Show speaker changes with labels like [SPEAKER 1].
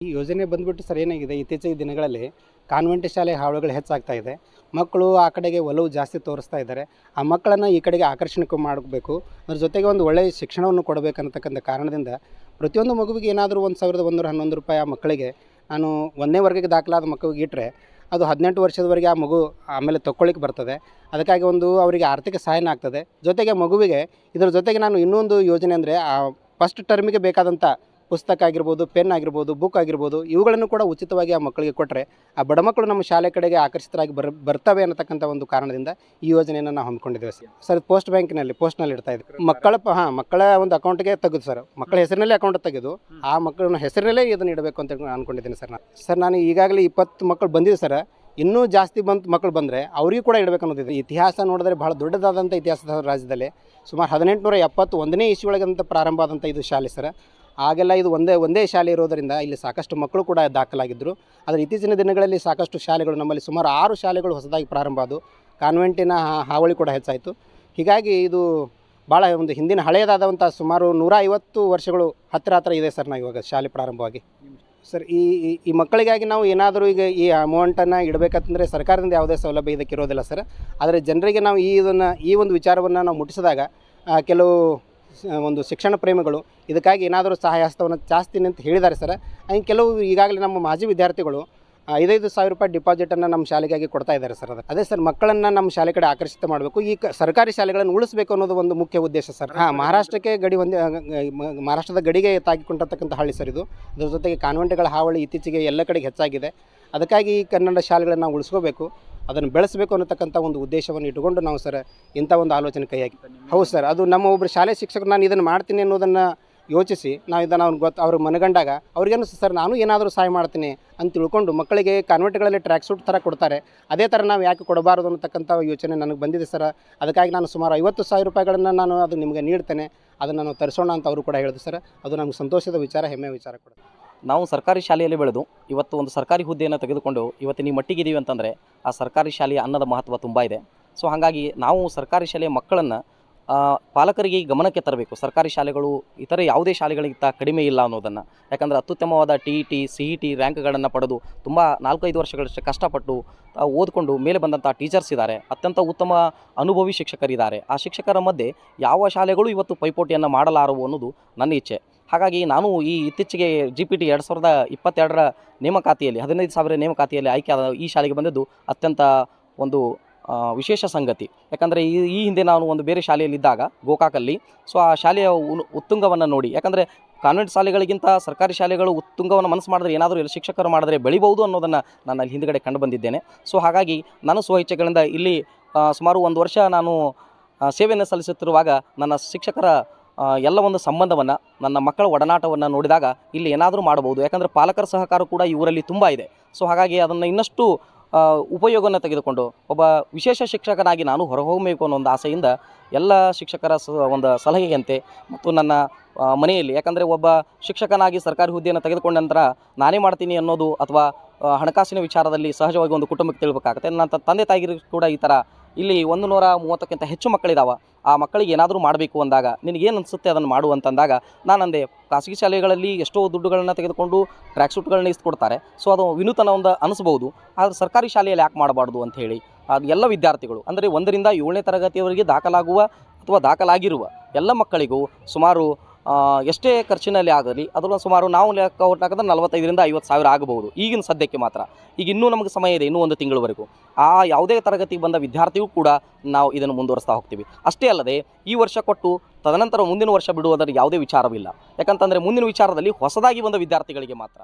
[SPEAKER 1] ಈ ಯೋಜನೆ ಬಂದ್ಬಿಟ್ಟು ಸರ್ ಏನಾಗಿದೆ? ಇತ್ತೀಚಿನ ದಿನಗಳಲ್ಲಿ ಕಾನ್ವೆಂಟ್ ಶಾಲೆ ಹಾವಳಿಗಳು ಹೆಚ್ಚಾಗ್ತಾ ಇದೆ. ಮಕ್ಕಳು ಆ ಕಡೆಗೆ ಒಲವು ಜಾಸ್ತಿ ತೋರಿಸ್ತಾ ಇದ್ದಾರೆ. ಆ ಮಕ್ಕಳನ್ನು ಈ ಕಡೆಗೆ ಆಕರ್ಷಣೆ ಮಾಡಬೇಕು. ಅದ್ರ ಜೊತೆಗೆ ಒಂದು ಒಳ್ಳೆಯ ಶಿಕ್ಷಣವನ್ನು ಕೊಡಬೇಕನ್ನತಕ್ಕಂಥ ಕಾರಣದಿಂದ ಪ್ರತಿಯೊಂದು ಮಗುವಿಗೆ ಏನಾದರೂ ಒಂದು ಸಾವಿರದ ಒಂದೂರ ಹನ್ನೊಂದು ರೂಪಾಯಿ ಆ ಮಕ್ಕಳಿಗೆ ನಾನು ಒಂದನೇ ವರ್ಗಕ್ಕೆ ದಾಖಲಾದ ಮಕ್ಕಳಿಗೆ ಇಟ್ಟರೆ ಅದು ಹದಿನೆಂಟು ವರ್ಷದವರೆಗೆ ಆ ಮಗು ಆಮೇಲೆ ತಕ್ಕೊಳ್ಳಿಕ್ಕೆ ಬರ್ತದೆ. ಅದಕ್ಕಾಗಿ ಒಂದು ಅವರಿಗೆ ಆರ್ಥಿಕ ಸಹಾಯನ ಆಗ್ತದೆ. ಜೊತೆಗೆ ಮಗುವಿಗೆ ಇದರ ಜೊತೆಗೆ ನಾನು ಇನ್ನೊಂದು ಯೋಜನೆ ಅಂದರೆ ಆ ಫಸ್ಟ್ ಟರ್ಮಿಗೆ ಬೇಕಾದಂಥ ಪುಸ್ತಕ ಆಗಿರ್ಬೋದು ಪೆನ್ ಆಗಿರ್ಬೋದು ಬುಕ್ ಆಗಿರ್ಬೋದು ಇವುಗಳನ್ನು ಕೂಡ ಉಚಿತವಾಗಿ ಆ ಮಕ್ಕಳಿಗೆ ಕೊಟ್ಟರೆ ಆ ಬಡ ಮಕ್ಕಳು ನಮ್ಮ ಶಾಲೆ ಕಡೆಗೆ ಆಕರ್ಷಿತರಾಗಿ ಬರ್ ಬರ್ತವೆ ಅನ್ನತಕ್ಕಂಥ ಒಂದು ಕಾರಣದಿಂದ ಈ ಯೋಜನೆಯನ್ನು ನಾವು ಹಮ್ಮಿಕೊಂಡಿದ್ದೇವೆ. ಸರ್ ಸರ್ ಪೋಸ್ಟ್ ಬ್ಯಾಂಕಿನಲ್ಲಿ ಪೋಸ್ಟ್ನಲ್ಲಿ ಇಡ್ತಾ ಇದ್ದೀವಿ. ಮಕ್ಕಳ ಹಾಂ ಮಕ್ಕಳ ಒಂದು ಅಕೌಂಟ್ಗೆ ತೆಗೆದು ಸರ್. ಮಕ್ಕಳ ಹೆಸರಿನಲ್ಲೇ ಅಕೌಂಟ್ ತೆಗೆದು ಆ ಮಕ್ಕಳ ಹೆಸರಿನಲ್ಲೇ ಇದನ್ನು ಇಡಬೇಕು ಅಂತ ಅನ್ಕೊಂಡಿದ್ದೀನಿ ಸರ್ ನಾನು. ಸರ್ ನಾನು ಈಗಾಗಲೇ ಇಪ್ಪತ್ತು ಮಕ್ಕಳು ಬಂದಿದೆ ಸರ್. ಇನ್ನೂ ಜಾಸ್ತಿ ಬಂತು ಮಕ್ಕಳು ಬಂದರೆ ಅವರಿಗೂ ಕೂಡ ಇಡಬೇಕು ಅನ್ನೋದಿದೆ. ಇತಿಹಾಸ ನೋಡಿದ್ರೆ ಬಹಳ ದೊಡ್ಡದಾದಂಥ ಇತಿಹಾಸದ ರಾಜ್ಯದಲ್ಲಿ ಸುಮಾರು ಹದಿನೆಂಟುನೂರ ಎಪ್ಪತ್ತು ಒಂದನೇ ಇಸ್ವಿಯೊಳಗಂತ ಪ್ರಾರಂಭ ಆದಂಥ ಇದು ಶಾಲೆ ಸರ್. ಆಗೆಲ್ಲ ಇದು ಒಂದೇ ಒಂದೇ ಶಾಲೆ ಇರೋದರಿಂದ ಇಲ್ಲಿ ಸಾಕಷ್ಟು ಮಕ್ಕಳು ಕೂಡ ದಾಖಲಾಗಿದ್ದರು. ಆದರೆ ಇತ್ತೀಚಿನ ದಿನಗಳಲ್ಲಿ ಸಾಕಷ್ಟು ಶಾಲೆಗಳು ನಮ್ಮಲ್ಲಿ ಸುಮಾರು ಆರು ಶಾಲೆಗಳು ಹೊಸದಾಗಿ ಪ್ರಾರಂಭ ಆದವು. ಕಾನ್ವೆಂಟಿನ ಹಾವಳಿ ಕೂಡ ಹೆಚ್ಚಾಯಿತು. ಹೀಗಾಗಿ ಇದು ಭಾಳ ಒಂದು ಹಿಂದಿನ ಹಳೆಯದಾದಂಥ ಸುಮಾರು ನೂರ ಐವತ್ತು ವರ್ಷಗಳು ಹತ್ತಿರ ಹತ್ತಿರ ಇದೆ ಸರ್ ನಾವು ಇವಾಗ ಶಾಲೆ ಪ್ರಾರಂಭವಾಗಿ. ಸರ್, ಈ, ಈ- ಮಕ್ಕಳಿಗಾಗಿ ನಾವು ಏನಾದರೂ ಈಗ ಈ ಅಮೌಂಟನ್ನು ಇಡಬೇಕಂತಂದರೆ ಸರ್ಕಾರದಿಂದ ಯಾವುದೇ ಸೌಲಭ್ಯ ಇದಕ್ಕೆ ಇರೋದಿಲ್ಲ ಸರ್. ಆದರೆ ಜನರಿಗೆ ನಾವು ಈ ಇದನ್ನು, ಈ ಒಂದು ವಿಚಾರವನ್ನು ನಾವು ಮುಟ್ಟಿಸಿದಾಗ ಕೆಲವು ಒಂದು ಶಿಕ್ಷಣ ಪ್ರೇಮಿಗಳು, ಇದಕ್ಕಾಗಿ ಏನಾದರೂ ಸಹಾಯ ಹಸ್ತವನ್ನು ಜಾಸ್ತಿ ಅಂತ ಹೇಳಿದ್ದಾರೆ ಸರ್. ಹಂಗೆ ಕೆಲವು ಈಗಾಗಲೇ ನಮ್ಮ ಮಾಜಿ ವಿದ್ಯಾರ್ಥಿಗಳು ಐದೈದು ಸಾವಿರ ರೂಪಾಯಿ ಡಿಪಾಸಿಟನ್ನು ನಮ್ಮ ಶಾಲೆಗಾಗಿ ಕೊಡ್ತಾ ಇದ್ದಾರೆ ಸರ್. ಅದು ಅದೇ ಸರ್, ಮಕ್ಕಳನ್ನು ನಮ್ಮ ಶಾಲೆ ಕಡೆ ಆಕರ್ಷಿತ ಮಾಡಬೇಕು. ಈ ಸರ್ಕಾರಿ ಶಾಲೆಗಳನ್ನು ಉಳಿಸಬೇಕು ಅನ್ನೋದು ಒಂದು ಮುಖ್ಯ ಉದ್ದೇಶ ಸರ್. ಹಾಂ, ಮಹಾರಾಷ್ಟ್ರಕ್ಕೆ ಗಡಿ ಹೊಂದಿ ಮಹಾರಾಷ್ಟ್ರದ ಗಡಿಗೆ ತಾಗಿಕೊಂಡಿರ್ತಕ್ಕಂಥ ಹಳ್ಳಿ ಸರ್ ಇದು. ಅದ್ರ ಜೊತೆಗೆ ಕಾನ್ವೆಂಟ್ಗಳ ಹಾವಳಿ ಇತ್ತೀಚೆಗೆ ಎಲ್ಲ ಕಡೆಗೆ ಹೆಚ್ಚಾಗಿದೆ. ಅದಕ್ಕಾಗಿ ಈ ಕನ್ನಡ ಶಾಲೆಗಳನ್ನು ನಾವು ಉಳಿಸ್ಕೋಬೇಕು. ಅದನ್ನು ಬೆಳೆಸಬೇಕು ಅನ್ನತಕ್ಕಂಥ ಒಂದು ಉದ್ದೇಶವನ್ನು ಇಟ್ಟುಕೊಂಡು ನಾವು ಸರ್ ಇಂಥ ಒಂದು ಆಲೋಚನೆ ಕೈ ಹಾಕಿ ಹೌದು ಸರ್, ಅದು ನಮ್ಮ ಒಬ್ಬರು ಶಾಲೆ ಶಿಕ್ಷಕರು ನಾನು ಇದನ್ನು ಮಾಡ್ತೀನಿ ಅನ್ನೋದನ್ನು ಯೋಚಿಸಿ, ನಾವು ಇದನ್ನು ಅವ್ರಿಗೆ ಗೊತ್ತು ಅವ್ರಿಗೆ ಮನಗಂಡಾಗ ಅವ್ರಿಗೇನು ಸರ್ ನಾನು ಏನಾದರೂ ಸಹಾಯ ಮಾಡ್ತೀನಿ ಅಂತ ತಿಳ್ಕೊಂಡು ಮಕ್ಕಳಿಗೆ ಕಾನ್ವೆಂಟ್ಗಳಲ್ಲಿ ಟ್ರ್ಯಾಕ್ ಸೂಟ್ ಥರ ಕೊಡ್ತಾರೆ. ಅದೇ ಥರ ನಾವು ಯಾಕೆ ಕೊಡಬಾರದು ಅನ್ನತಕ್ಕಂಥ ಯೋಚನೆ ನನಗೆ ಬಂದಿದೆ ಸರ್. ಅದಕ್ಕಾಗಿ ನಾನು ಸುಮಾರು ಐವತ್ತು ಸಾವಿರ ರೂಪಾಯಿಗಳನ್ನು ನಾನು ಅದು ನಿಮಗೆ ನೀಡ್ತೇನೆ, ಅದನ್ನು ನಾನು ತರಿಸೋಣ ಅಂತ ಅವರು ಕೂಡ ಹೇಳಿದ್ರು ಸರ್. ಅದು ನಮ್ಗೆ ಸಂತೋಷದ ವಿಚಾರ, ಹೆಮ್ಮೆಯ ವಿಚಾರ ಕೂಡ.
[SPEAKER 2] ನಾವು ಸರ್ಕಾರಿ ಶಾಲೆಯಲ್ಲಿ ಬೆಳೆದು ಇವತ್ತು ಒಂದು ಸರ್ಕಾರಿ ಹುದ್ದೆಯನ್ನು ತೆಗೆದುಕೊಂಡು ಇವತ್ತಿನ ಈ ಮಟ್ಟಿಗಿದ್ದೀವಿ ಅಂತಂದರೆ ಆ ಸರ್ಕಾರಿ ಶಾಲೆಯ ಅನ್ನದ ಮಹತ್ವ ತುಂಬ ಇದೆ. ಸೊ ಹಾಗಾಗಿ ನಾವು ಸರ್ಕಾರಿ ಶಾಲೆಯ ಮಕ್ಕಳನ್ನು ಪಾಲಕರಿಗೆ ಗಮನಕ್ಕೆ ತರಬೇಕು. ಸರ್ಕಾರಿ ಶಾಲೆಗಳು ಇತರೆ ಯಾವುದೇ ಶಾಲೆಗಳಿಗಿಂತ ಕಡಿಮೆ ಇಲ್ಲ ಅನ್ನೋದನ್ನು. ಯಾಕಂದರೆ ಅತ್ಯುತ್ತಮವಾದ T E T, C E T ರ್ಯಾಂಕ್ಗಳನ್ನು ಪಡೆದು ತುಂಬ ನಾಲ್ಕೈದು ವರ್ಷಗಳಷ್ಟು ಕಷ್ಟಪಟ್ಟು ಓದಿಕೊಂಡು ಮೇಲೆ ಬಂದಂಥ ಟೀಚರ್ಸ್ ಇದ್ದಾರೆ. ಅತ್ಯಂತ ಉತ್ತಮ ಅನುಭವಿ ಶಿಕ್ಷಕರಿದ್ದಾರೆ. ಆ ಶಿಕ್ಷಕರ ಮಧ್ಯೆ ಯಾವ ಶಾಲೆಗಳು ಇವತ್ತು ಪೈಪೋಟಿಯನ್ನು ಮಾಡಲಾರವು ಅನ್ನೋದು ನನ್ನ ಇಚ್ಛೆ. ಹಾಗಾಗಿ ನಾನು ಈ ಇತ್ತೀಚೆಗೆ ಜಿ ಪಿ ಟಿ ಎರಡು ಸಾವಿರದ ಇಪ್ಪತ್ತೆರಡರ ನೇಮಕಾತಿಯಲ್ಲಿ, ಹದಿನೈದು ಸಾವಿರ ನೇಮಕಾತಿಯಲ್ಲಿ ಆಯ್ಕೆಯಾದ ಈ ಶಾಲೆಗೆ ಬಂದಿದ್ದು ಅತ್ಯಂತ ಒಂದು ವಿಶೇಷ ಸಂಗತಿ. ಯಾಕಂದರೆ ಈ ಈ ಹಿಂದೆ ನಾನು ಒಂದು ಬೇರೆ ಶಾಲೆಯಲ್ಲಿದ್ದಾಗ, ಗೋಕಾಕಲ್ಲಿ, ಸೊ ಆ ಶಾಲೆಯ ಉತ್ತುಂಗವನ್ನು ನೋಡಿ. ಯಾಕಂದರೆ ಕಾನ್ವೆಂಟ್ ಶಾಲೆಗಳಿಗಿಂತ ಸರ್ಕಾರಿ ಶಾಲೆಗಳು ಉತ್ತುಂಗವನ್ನು ಮನಸ್ಸು ಮಾಡಿದ್ರೆ ಏನಾದರೂ ಇಲ್ಲಿ ಶಿಕ್ಷಕರು ಮಾಡಿದ್ರೆ ಬೆಳಿಬಹುದು ಅನ್ನೋದನ್ನು ನಾನು ಅಲ್ಲಿ ಹಿಂದ್ಗಡೆ ಕಂಡು ಬಂದಿದ್ದೇನೆ. ಸೊ ಹಾಗಾಗಿ ನಾನು ಸ್ವಇಚ್ಛೆಗಳಿಂದ ಇಲ್ಲಿ ಸುಮಾರು ಒಂದು ವರ್ಷ ನಾನು ಸೇವೆಯನ್ನು ಸಲ್ಲಿಸುತ್ತಿರುವಾಗ ನನ್ನ ಶಿಕ್ಷಕರ ಎಲ್ಲ ಒಂದು ಸಂಬಂಧವನ್ನು, ನನ್ನ ಮಕ್ಕಳ ಒಡನಾಟವನ್ನು ನೋಡಿದಾಗ ಇಲ್ಲಿ ಏನಾದರೂ ಮಾಡಬಹುದು. ಯಾಕಂದರೆ ಪಾಲಕರ ಸಹಕಾರ ಕೂಡ ಇವರಲ್ಲಿ ತುಂಬ ಇದೆ. ಸೊ ಹಾಗಾಗಿ ಅದನ್ನು ಇನ್ನಷ್ಟು ಉಪಯೋಗವನ್ನು ತೆಗೆದುಕೊಂಡು ಒಬ್ಬ ವಿಶೇಷ ಶಿಕ್ಷಕನಾಗಿ ನಾನು ಹೊರಹೋಗಬೇಕು ಅನ್ನೋ ಒಂದು ಆಸೆಯಿಂದ ಎಲ್ಲ ಶಿಕ್ಷಕರ ಒಂದು ಸಲಹೆಯಂತೆ ಮತ್ತು ನನ್ನ ಮನೆಯಲ್ಲಿ, ಯಾಕಂದರೆ ಒಬ್ಬ ಶಿಕ್ಷಕನಾಗಿ ಸರ್ಕಾರಿ ಹುದ್ದೆಯನ್ನು ತೆಗೆದುಕೊಂಡ ನಂತರ ನಾನೇ ಮಾಡ್ತೀನಿ ಅನ್ನೋದು ಅಥವಾ ಹಣಕಾಸಿನ ವಿಚಾರದಲ್ಲಿ ಸಹಜವಾಗಿ ಒಂದು ಕುಟುಂಬಕ್ಕೆ ತಿಳ್ಬೇಕಾಗುತ್ತೆ. ನನ್ನ ತಂದೆ ತಾಯಿಗೂ ಕೂಡ ಈ ಥರ ಇಲ್ಲಿ ಒಂದು ನೂರ ಮೂವತ್ತಕ್ಕಿಂತ ಹೆಚ್ಚು ಮಕ್ಕಳಿದಾವೆ. ಆ ಮಕ್ಕಳಿಗೆ ಏನಾದರೂ ಮಾಡಬೇಕು ಅಂದಾಗ ನಿನಗೇನು ಅನಿಸುತ್ತೆ ಅದನ್ನು ಮಾಡು ಅಂತಂದಾಗ, ನಾನಂದೆ ಖಾಸಗಿ ಶಾಲೆಗಳಲ್ಲಿ ಎಷ್ಟೋ ದುಡ್ಡುಗಳನ್ನು ತೆಗೆದುಕೊಂಡು ಟ್ರ್ಯಾಕ್ ಸೂಟ್ಗಳನ್ನ ಇಸ್ಕೊಡ್ತಾರೆ. ಸೊ ಅದು ವಿನೂತನ ಒಂದು ಅನಿಸ್ಬೋದು. ಆದರೆ ಸರ್ಕಾರಿ ಶಾಲೆಯಲ್ಲಿ ಯಾಕೆ ಮಾಡಬಾರ್ದು ಅಂತ ಹೇಳಿ, ಅದು ಎಲ್ಲ ವಿದ್ಯಾರ್ಥಿಗಳು, ಅಂದರೆ ಒಂದರಿಂದ ಏಳನೇ ತರಗತಿಯವರಿಗೆ ದಾಖಲಾಗುವ ಅಥವಾ ದಾಖಲಾಗಿರುವ ಎಲ್ಲ ಮಕ್ಕಳಿಗೂ ಸುಮಾರು ಎಷ್ಟೇ ಖರ್ಚಿನಲ್ಲಿ ಆಗಲಿ ಅದನ್ನು ಸುಮಾರು ನಾವು ಲೆಕ್ಕ ಹಾಕಿದ್ರೆ ನಲವತ್ತೈದರಿಂದ ಐವತ್ತು ಸಾವಿರ ಆಗಬಹುದು. ಈಗಿನ ಸದ್ಯಕ್ಕೆ ಮಾತ್ರ. ಈಗ ಇನ್ನೂ ನಮಗೆ ಸಮಯ ಇದೆ, ಇನ್ನೂ ಒಂದು ತಿಂಗಳವರೆಗೂ. ಆ ಯಾವುದೇ ತರಗತಿಗೆ ಬಂದ ವಿದ್ಯಾರ್ಥಿಯೂ ಕೂಡ ನಾವು ಇದನ್ನು ಮುಂದುವರಿಸ್ತಾ ಹೋಗ್ತೀವಿ. ಅಷ್ಟೇ ಅಲ್ಲದೆ, ಈ ವರ್ಷ ಕೊಟ್ಟು ತದನಂತರ ಮುಂದಿನ ವರ್ಷ ಬಿಡುವುದರ ಯಾವುದೇ ವಿಚಾರವಿಲ್ಲ. ಯಾಕಂತಂದರೆ ಮುಂದಿನ ವಿಚಾರದಲ್ಲಿ ಹೊಸದಾಗಿ ಬಂದ ವಿದ್ಯಾರ್ಥಿಗಳಿಗೆ ಮಾತ್ರ.